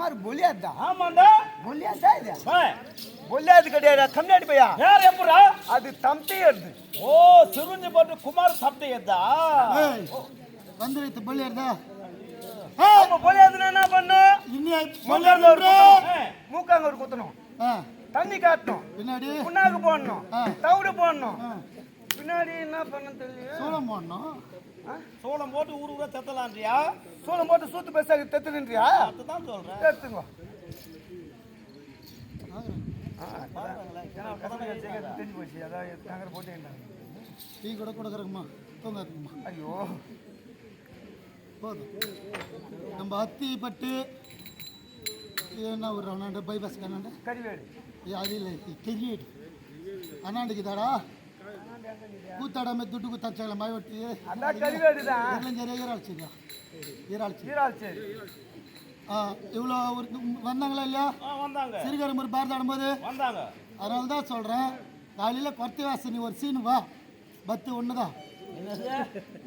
குமார் பொலியாத்தா ஆமாண்டா பொலியாத்தா இது பொலியாது கிடையாதா தம்னாடி பையா யார் எப்படா அது தம்பியர்து ஓ சிறுஞ்சி போட்டு குமார் தம்பியர்தா வந்து வைத்து பொலியார்தா என்ன பண்ண இன்னும் மூக்காங்க ஒரு மூக்காங்க ஒரு தண்ணி காட்டணும் பின்னாடி போடணும் தவிடு போடணும் பின்னாடி என்ன பண்ண தெரியல போடணும் சோளம் போட்டு ஊரு ஊரா செத்தலான்றியா சோளம் போட்டு சூத்து பேசாக தெத்துக்கின்றியா? அதுதான் சொல்றேன். தெத்துங்க. தெரிஞ்சு போச்சு. அதான் நகர போட்டேன் டீ கூட கொடுக்குறக்குமா தூங்காதுக்குமா ஐயோ. போதும். நம்ம அத்தி பட்டு இது என்ன ஒரு அண்ணாண்ட பைபாஸ் அண்ணாண்ட? கறிவேடு. அது இல்லை. கெரியேடு அண்ணாண்டுக்கு தாடா கூத்தாடாம துட்டு குத்தாச்சால மாயவட்டி அதான் கறிவேடு தான் இருளஞ்சேரி ஈராட்சியா ஈராட்சி சீரால் சரி ஆ இவ்வளோ ஒரு வந்தாங்களா இல்லையா? வந்தாங்க. சிறுகரும்பூர் பாரதாடும் போது வந்தாங்க. அதனால தான் சொல்கிறேன் காலையில் கொர்த்தி வாசனி ஒரு சீனு வா. பத்து ஒன்று தான்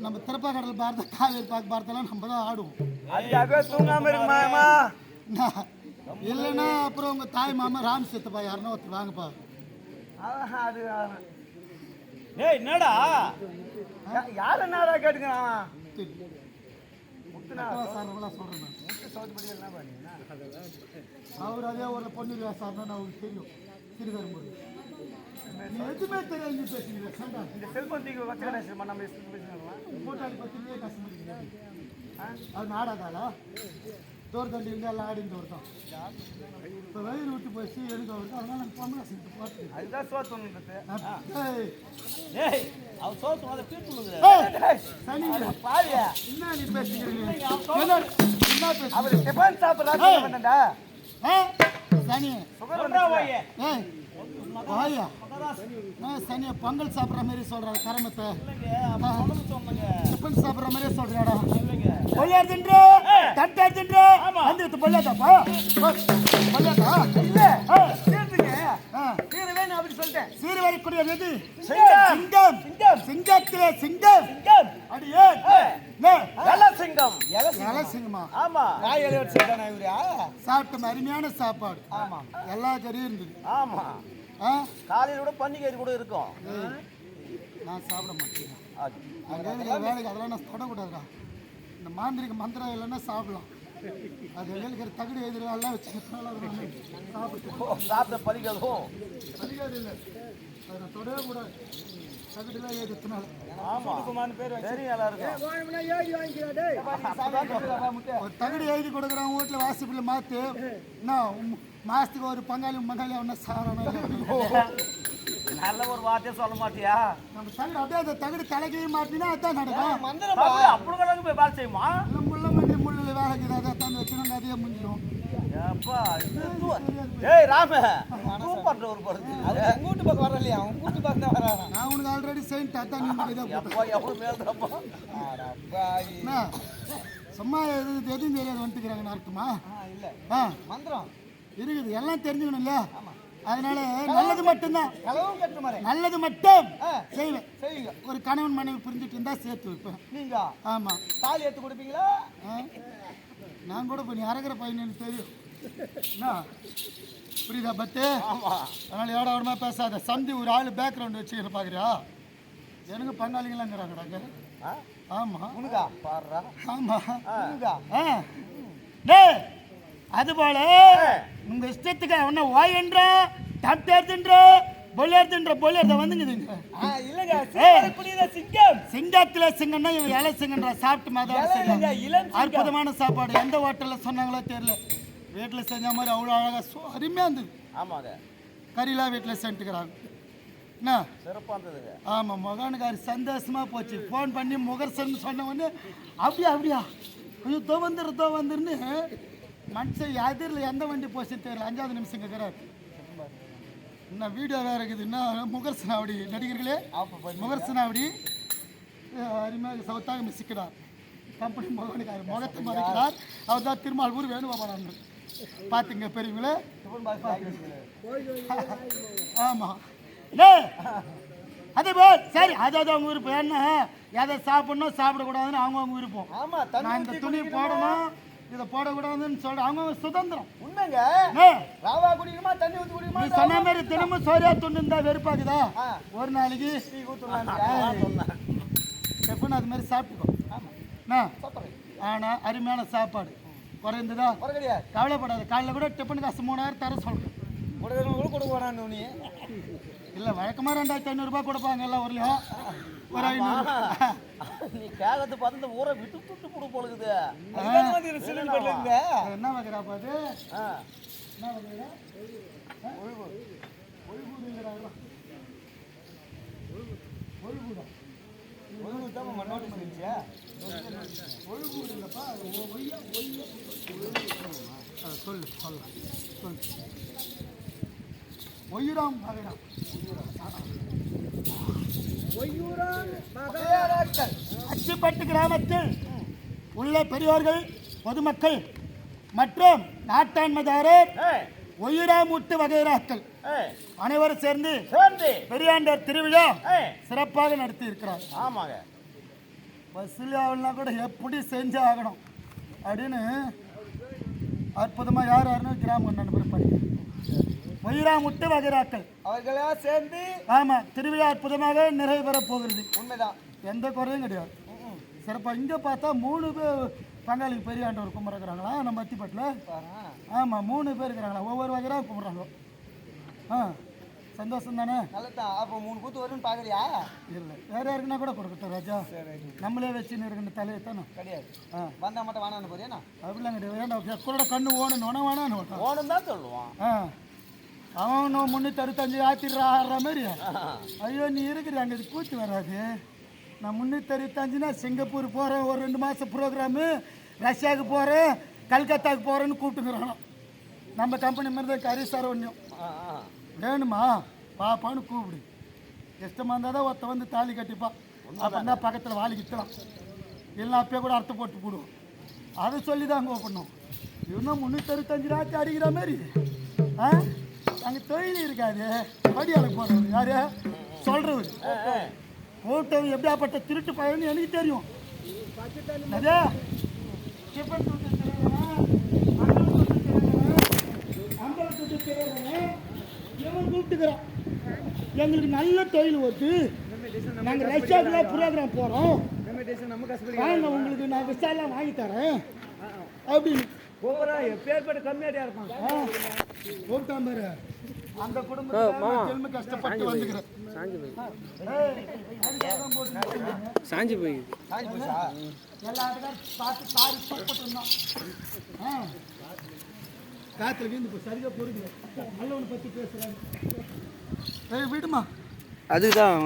நம்ம திருப்பாக்கடல் பாரத காவேரி பாக் பாரதெல்லாம் நம்ம தான் ஆடுவோம். தூங்காம இல்லைன்னா அப்புறம் உங்கள் தாய் மாமா ராம் சித்தப்பா யாருன்னா ஒருத்தர் வாங்கப்பா. அது ஏய் என்னடா? யாரு என்னடா கேட்டுக்கிறான்? நான். அவர் அதே ஒரு பொண்ணு சார்னா அவருக்கு தெரியும். நீ எதுவுமே தெரியாது பேசுகிறீங்க இந்த செல்போன் தூக்கி வச்சுக்கிறேன் நம்ம பேசிக்கலாம் கூட்டாளி பத்திரிகையே கஷ்டப்படுகிறது அது நாடாதாளா தோர் தண்டி இருந்து எல்லாம் ஆடிந்து வருதான் இப்போ வயிறு விட்டு போச்சு எடுக்க வருது அதனால நாங்கள் பொம்பளை செஞ்சு பார்த்து அதுதான் சோத்துன்றது ஏய், ஏய் அவ சோத்து அதை சனி பாவியா? என்ன நீ பேசுகிறீங்க என்ன பேசுகிறீங்க அவர் டிஃபன் சாப்பிட்றா பண்ணடா ஆ சனி. சுகர் வாயா சனியை பொங்கல் சாப்பிட்ற மாதிரி சொல்கிறாரு கரமத்தை. சொன்னங்க டிஃபன் சாப்பிட்ற மாதிரியே சொல்கிறாடா இல்லைங்க பொள்ளையார் தின்று தட்டார் தின்று வந்து பொள்ளையாதாப்பா பொள்ளையாதா இல்ல சீர்வரிக்கூடிய எது சிங்கம். சிங்கத்திலே சிங்கம். சிங்கம். அடியே சிங்கம். சிங்கமா. ஆமா. காய் எலை வச்சு சிங்கம் இவரா சாப்பிட்ட அருமையான சாப்பாடு. ஆமா. எல்லா கறியும் இருந்தது. ஆமா. காலையில கூட பன்னிக்கறி கூட இருக்கும். நான் சாப்பிட மாட்டேன். அது. அங்கே இருக்கிற வேலைக்கு அதெல்லாம் நான் தொடக்கூடாதுடா. இந்த மாந்திரிக மந்திரம் இல்லைன்னா சாப்பிடலாம். அது வெளியில் இருக்கிற தகுடு எதிர எல்லாம் வச்சு சாப்பிட்டு ஓ, சாப்பிட்ட பறிக்கிறதும் அதிகாரி இல்லை. அதை நான் தொடவே கூடாது தகுடுலாம் எதிர்த்தினால ஆமா பேர் சரி நல்லா இருக்கும் ஒரு தகுடு எழுதி கொடுக்குறான் வீட்டில் வாசிப்பில் மாற்று என்ன உம், மாசத்துக்கு ஒரு பங்காளி பங்காளி சாரணும் நல்ல ஒரு வார்த்தையே சொல்ல மாட்டியா? நம்ம தகுடு அப்படியே அந்த தகுடு தலைக்கே மாட்டினா அதான் நடக்கும். அப்படி அப்படி கூட போய் வேலை செய்யுமா? இல்லை முள்ள மண்டி முள்ளில் வேலைக்கு அதை தான் வச்சுனாங்க அதே முடிஞ்சிடும் ஏப்பா இது தூ- ஏய் ராம சூப்பர் ஒரு உங்க வீட்டு பக்கம் வர இல்லையா உங்க வீட்டு பக்கம் தான் வரான்? நான் உனக்கு ஆல்ரெடி செயின்ட் அதான் எவ்வளவு மேல்றப்பா என்ன? சும்மா எது எதுவும் தெரியாது வந்துட்டுக்கிறாங்கன்னு அர்த்தமா? இல்ல. ஆ. மந்திரம். இருக்குது. எல்லாம் தெரிஞ்சுக்கணும் இல்லையா அதனால நல்லது மட்டும்தான். நல்லது மட்டும். செய்வேன். ஒரு கணவன் மனைவி புரிஞ்சுட்டு இருந்தா சேர்த்து வைப்பேன். நீங்க ஆமாம் தாலி எடுத்து கொடுப்பீங்களா? நான் கூட இப்போ நீ அறகிற பையன் தெரியும். புரியுதா பத்து? ஆமா. அதனால ஏடா விடமா பேசாத. சந்தி ஒரு ஆள் பேக்ரவுண்ட் வச்சுக்கிற பார்க்குறியா எனக்கு பங்காளிங்களாங்கிறாங்கடாங்க ஆ? ஆமாம் உனக்கா? பாருடா ஆமாம் உனக்கா? ஆ. டேய்! அதுபோல உங்க இஷ்டத்துக்கு அவன ஓயன்ற தட்டேர்த்துன்ற பொலியர்த்துன்ற பொலியர்த்த வந்துங்குதுங்க ஆ இல்லங்க சிங்கம். சிங்கத்துல சிங்கம்னா இவன் இலை சிங்கன்ற சாப்பிட்டு மாதிரி. அற்புதமான சாப்பாடு. எந்த ஹோட்டலில் சொன்னாங்களோ தெரியல. வீட்டில் செஞ்ச மாதிரி அவ்வளோ அழகாக அருமையாக இருந்தது. ஆமா அது. கறிலாம் வீட்டில் செஞ்சுக்கிறாங்க. என்ன? சிறப்பா இருந்ததுங்க. ஆமாம் மகானுக்காரி சந்தோஷமாக போச்சு. ஃபோன் பண்ணி முகர்சன் சொன்ன உடனே அப்படியா அப்படியா? ஐயோ தோ வந்துரு தோ வந்துருன்னு மனுஷன் எதிரில் எந்த வண்டி போச்சுன்னு தெரியல. அஞ்சாவது நிமிஷம் கேட்குறாரு இன்னும் வீடியோ வேறு இருக்குது. இன்னும் முகர்சன் அப்படி நடிகர்களே முகர்சன் அப்படி அருமையாக சவுத்தாக மிசிக்கிறார் கம்பெனி மகனுக்காரி முகத்தை மறைக்கிறார். அவர் தான் திருமால் ஊர் வேணுகோபாலன். பார்த்துங்க பெரியவங்களே? ஆமாம் அதே போல் சரி அது அது அவங்க விருப்பம் என்ன? எதை சாப்பிடணும் சாப்பிடக்கூடாதுன்னு அவங்க அவங்க விருப்பம் நான் இந்த துணி போடணும். இதை போடக்கூடாதுன்னு சொல்ற அவங்க சுதந்திரம். உண்மைங்க? ராவா குடிக்கணுமா தண்ணி ஊத்தி நீ குடிக்கணுமா சொன்ன மாதிரி தினமும் சோரியா துண்டு இருந்தா வெறுப்பாக்குதா. ஒரு நாளைக்கு எப்படின்னு அது மாதிரி சாப்பிட்டுக்கோ. ஆனா அருமையான சாப்பாடு. குறைந்ததா? கவலைப்படாத. காலைல கூட டிஃபன் காசு மூணாயிரம் தர சொல்றேன். கொடுக்க வேணாம் நீ இல்ல வழக்கமா ரெண்டாயிரத்தி ஐநூறுரூபா கொடுப்பாங்க எல்லாம் ஊர்லயும் ஒரு ஐநூறு நீ கேகத்து பார்த்து இந்த ஊரை விட்டு துட்டு போடு போலுக்குது. சிலிண்டர் பெட்ல இருந்த என்ன வைக்கிறா பாது ஆ. என்ன வைக்கிறா ஒழுங்கு தான் நோட்டீஸ் இருந்துச்சு சொல்லு சொல்லு சொல்லு. ஒய்யுராம் மகனா மகையாராக்கள் அச்சிப்பட்டு கிராமத்தில் உள்ள பெரியோர்கள் பொதுமக்கள் மற்றும் நாட்டாண்மைதாரர் ஏய், ஒய்யுராமுட்டு வகைராக்கள் அனைவரும் சேர்ந்து பெரியாண்டர் திருவிழா சிறப்பாக நடத்தி இருக்கிறார் ஆமாங்க. வசூலியாவில்னா கூட எப்படி செஞ்சு ஆகணும் அப்படின்னு அற்புதமாக யார் யாருன்னு கிராம நண்பர் படிக்க ஒய்யுராமுட்டு வகைராக்கள். அவர்களெல்லாம் சேர்ந்து ஆமாம் திருவிழா அற்புதமாக நிறைவு பெறப் போகிறது. உண்மைதான். எந்த குறையும் கிடையாது. சிறப்பாக இங்கே பார்த்தா மூணு பேர் பங்காளி பெரியாண்டவர் கும்பிட்றாங்களா நம்ம அத்திப்பட்டில். ஆமாம் மூணு பேர் இருக்கிறாங்களா? ஒவ்வொரு வகையாக கும்பிட்றாங்க. ஆ சந்தோஷம் தானே? நல்லதான் அப்போ மூணு கூத்து வரும்னு பாக்குறியா? இல்லை வேற யாருக்குன்னா கூட கொடுக்கட்டும் ராஜா. நம்மளே வச்சுன்னு இருக்கிற தலையை தானே? கிடையாது. ஆ. வந்தா மட்டும் வேணான்னு போறியா அப்படிலாம் கிடையாது. வேண்டாம் கூட கண்ணு ஓடணும் வேணா வேணான்னு ஓணும் தான் சொல்லுவான். ஆ. அவன் முந்நூற்றி அறுபத்தஞ்சு ஆத்திடுறா ஆடுற மாதிரி. ஐயோ நீ இருக்கிற அங்கே இது கூத்து வராது. நான் முந்நூற்றி அறுபத்தஞ்சுனா சிங்கப்பூர் போகிறேன் ஒரு ரெண்டு மாதம் ப்ரோக்ராமு ரஷ்யாவுக்கு போகிறேன் கல்கத்தாவுக்கு போகிறேன்னு கூப்பிட்டுக்கிறானோ. நம்ம கம்பெனி மாதிரி தான் கரி சார் ஒன்றும் வேணுமா? பாப்பான்னு கூப்பிடு. இஷ்டமாக இருந்தால் தான் ஒருத்த வந்து தாலி கட்டிப்பான் அப்போ தான் பக்கத்தில் வாலி கிட்டலாம். இல்லைன்னா அப்பயே கூட அர்த்தம் போட்டு போடுவோம். அதை சொல்லி தான் கூப்பிடணும் இன்னும் முந்நூற்றறுபத்தஞ்சு ராத்தி அடிக்கிற மாதிரி. ஆ? அங்கே தொழில் இருக்காது. படியாளுக்கு போகிறவர் யாரு? சொல்கிறவர் கூட்டம் எப்படியாப்பட்ட திருட்டு பையன்னு எனக்கு தெரியும். அதே டிஃபன் இவன் கூப்பிட்டுக்கிறான். எங்களுக்கு நல்ல தொழில் வருது நாங்கள் ரஷ்யாவுக்குலாம் ப்ரோக்ராம் போகிறோம் வாங்க உங்களுக்கு நான் விசாலாம் வாங்கி தரேன். அப்படின்னு. போகிறா எப்பேற்பட்ட கம்மியாட்டியா இருப்பான். ஆ, கூப்பிட்டான் பாரு. அந்த குடும்பத்தில் ஜென்ம கஷ்டப்பட்டு வந்துக்கிறேன். சாஞ்சி போய். காத்துல வீந்து இப்போ சரியா பொறுக்கல நல்லவனை பற்றி பேசுகிறாங்க ஏய் விடுமா. அதுக்கு தான்